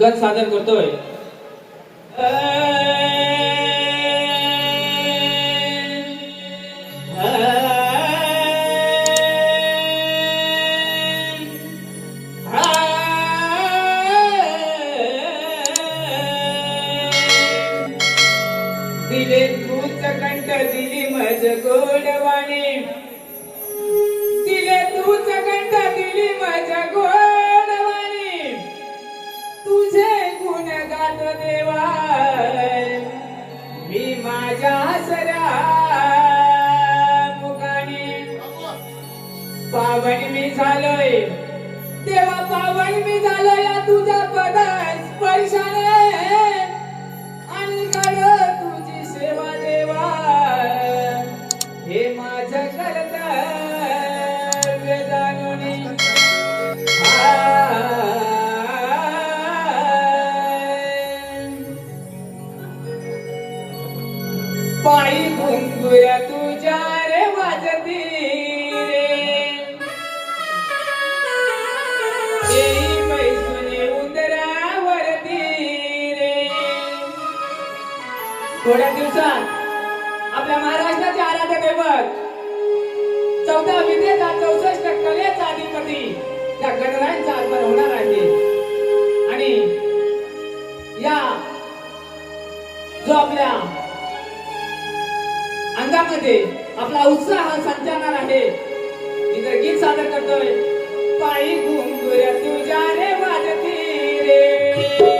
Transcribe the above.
गत सादर करतोय. दिले तूच कंठ दिली मज गोडवाणी देवा मी माझ्या सरा मुखानी. पावन मी झालोय देवा पावन मी झालोय या पायी घुंगुया तुझ्या रे वाजती रे. येई उंदरावरती रे. थोड्या दिवसात आपल्या महाराष्ट्राचे आराध्य दैवत चौदा विद्येचा चौसष्ट कलेचा अधिपती त्या गणरायांचा आगमन होणार आहे. आणि या जो आपल्या अंगामध्ये आपला उत्साह संचारणार आहे. मी तर गीत सादर करतोय. पायी घुंगुर तुझ्या रे वाजती रे.